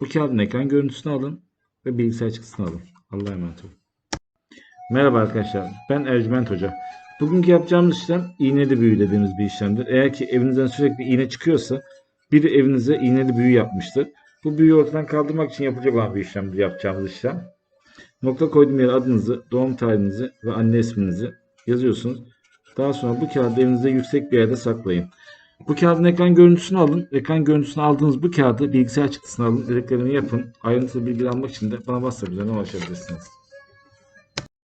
Bu kağıdın ekran görüntüsünü alın ve bilgisayar çıktısını alın. Allah'a emanet olun. Merhaba arkadaşlar. Ben Ercüment Hoca. Bugünkü yapacağımız işlem iğneli büyü dediğimiz bir işlemdir. Eğer ki evinizden sürekli iğne çıkıyorsa biri evinize iğneli büyü yapmıştır. Bu büyüyü ortadan kaldırmak için yapılacak olan bir işlemdir yapacağımız işlem. Nokta koyduğum yere adınızı, doğum tarihinizi ve anne isminizi yazıyorsunuz. Daha sonra bu kağıdı evinizde yüksek bir yerde saklayın. Bu kağıdın ekran görüntüsünü alın. Ekran görüntüsünü aldığınız bu kağıdı bilgisayar çıktısını alın. Dediklerimi yapın. Ayrıntılı bilgi almak için de bana WhatsApp üzerinden ulaşabilirsiniz.